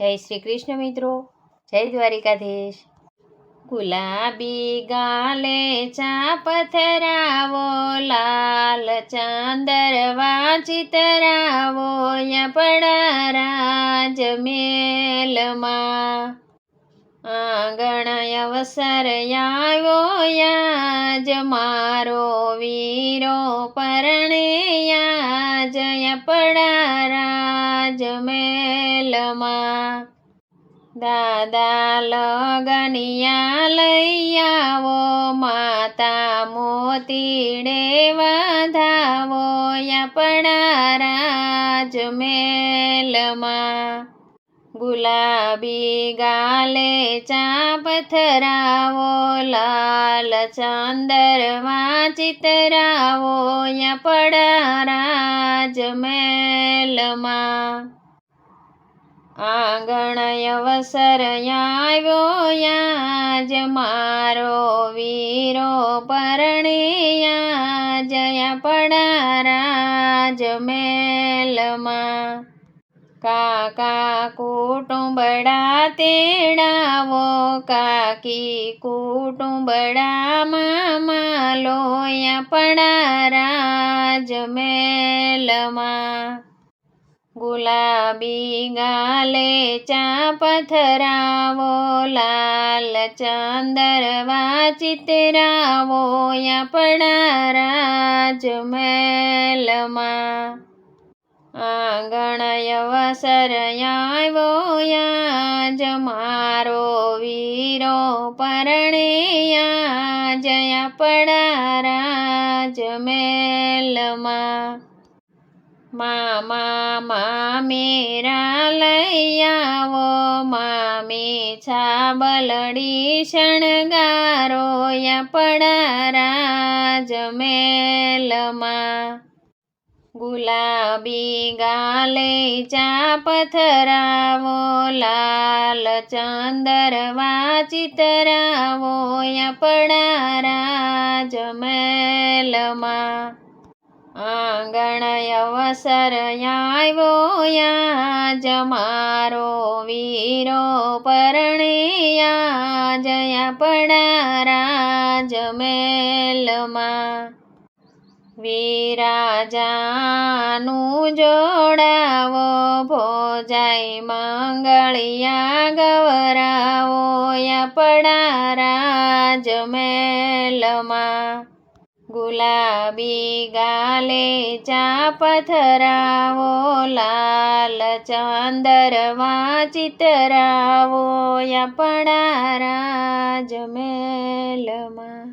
જય શ્રી કૃષ્ણ મિત્રો. જય દ્વારિકાધીશ. ગુલાબી ગાલે ચા પથરાવો લાલ ચાંદર વાચિતરાવો યપડા રાજ મેલમાં. આંગણ અવસર આવ્યો યાજ, મારો વીરો પરણે યાજ યપડા રાજ મેલમાં દાદા લગનિયા લઈ આવો માતા મોતીડે વધાવો આપણા રાજમેલમાં ગુલાબી ગાલે ચા પથરાવો લાલ ચાંદર ચિતરાવો યપડા રાજ મેલમાં આંગણ અવસર આવ્યો યાજ, મારો વીરો પરણે જયા પડા રાજ મેલમાં કાકા કુટુંબડા તેડાવો, કાકી કુટુંબડા મામા લોયા રાજ મેલમાં ગુલાબી ગાલે ચા પથરાવો લાલ ચંદર વાચિતરાવો યપડા રાજ મેલમાં આંગણ અવસર આવ્યો, યાજ મારો વીરો પરણે, યાજ યપડા રાજ મેલમાં મામા, મામેરા લઈ આવો. મામી છાબલડી શણગારો યા પડારા મેલમાં ગુલાબી ગાલે ચા પથરાવો લાલ ચંદર વાચિતરાવો યા પડારા મેલમાં આંગણ અવસર આવ્યો યાજ મારો વીરો પરણિયા જયા યપડા રાજમેલમાં મેલમાં વિરાજાનું જોડાવો ભોજાઈ મંગળિયા ગવરાવો યપડા રાજ મેલમાં ગુલાબી ગાલે ચા પથરાવો લાલ ચંદર વાચિતરાવો યપડા રાજ મેલમાં.